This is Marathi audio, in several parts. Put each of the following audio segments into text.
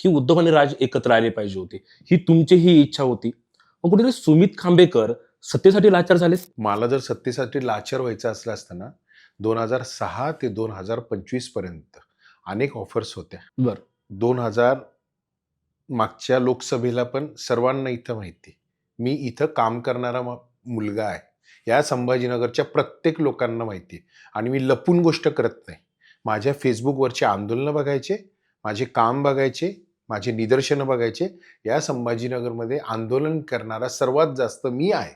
की उद्धव आणि राज एकत्र आले पाहिजे होते. ही तुमची ही इच्छा होती. मग कुठेतरी सुमित खांबेकर सत्तेसाठी लाचार झालेत? मला जर सत्तेसाठी लाचार व्हायचं असलं असतं ना दोन हजार सहा ते दोन हजार पंचवीसपर्यंत अनेक ऑफर्स होत्या. बर. दोन हजार मागच्या लोकसभेला पण सर्वांना इथं माहिती. मी इथं काम करणारा मुलगा आहे. या संभाजीनगरच्या प्रत्येक लोकांना माहिती आहे. आणि मी लपून गोष्ट करत नाही. माझ्या फेसबुकवरचे आंदोलनं बघायचे माझे काम बघायचे माझे निदर्शनं बघायचे या संभाजीनगरमध्ये आंदोलन करणारा सर्वात जास्त मी आहे.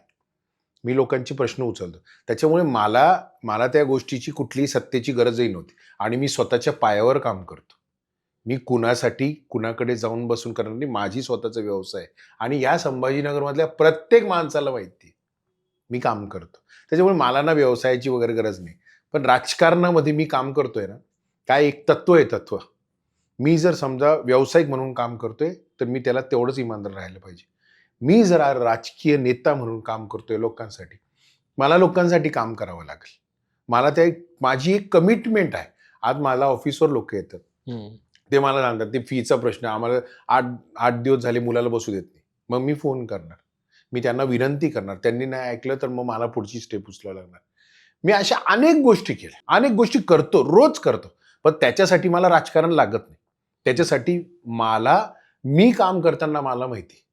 मी लोकांचे प्रश्न उचलतो. त्याच्यामुळे मला मला त्या गोष्टीची कुठलीही सत्तेची गरजही नव्हती. आणि मी स्वतःच्या पायावर काम करतो. मी कुणासाठी कुणाकडे जाऊन बसून करणार नाही माझी स्वतःचा व्यवसाय आहे. आणि या संभाजीनगरमधल्या प्रत्येक माणसाला माहिती मी काम करतो. त्याच्यामुळे मला ना व्यवसायाची वगैरे गरज नाही. पण राजकारणामध्ये मी काम करतोय ना काय एक तत्व आहे तत्व. मी जर समजा व्यावसायिक म्हणून काम करतोय तर मी त्याला तेवढंच इमानदार राहायला पाहिजे. मी जर राजकीय नेता म्हणून काम करतोय लोकांसाठी मला लोकांसाठी काम करावं लागेल. मला त्या माझी एक कमिटमेंट आहे. आज मला ऑफिसवर लोक येतात. ते मला सांगतात ते फीचा प्रश्न. आम्हाला आठ आठ दिवस झाले मुलाला बसू देत नाही. मग मी फोन करणार. मी त्यांना विनंती करणार. त्यांनी नाही ऐकलं तर मग मला पुढची स्टेप उचलावं लागणार. मी अशा अनेक गोष्टी केल्या. अनेक गोष्टी करतो रोज करतो. पण त्याच्यासाठी मला राजकारण लागत नाही. त्याच्यासाठी मला मी काम करताना मला माहिती.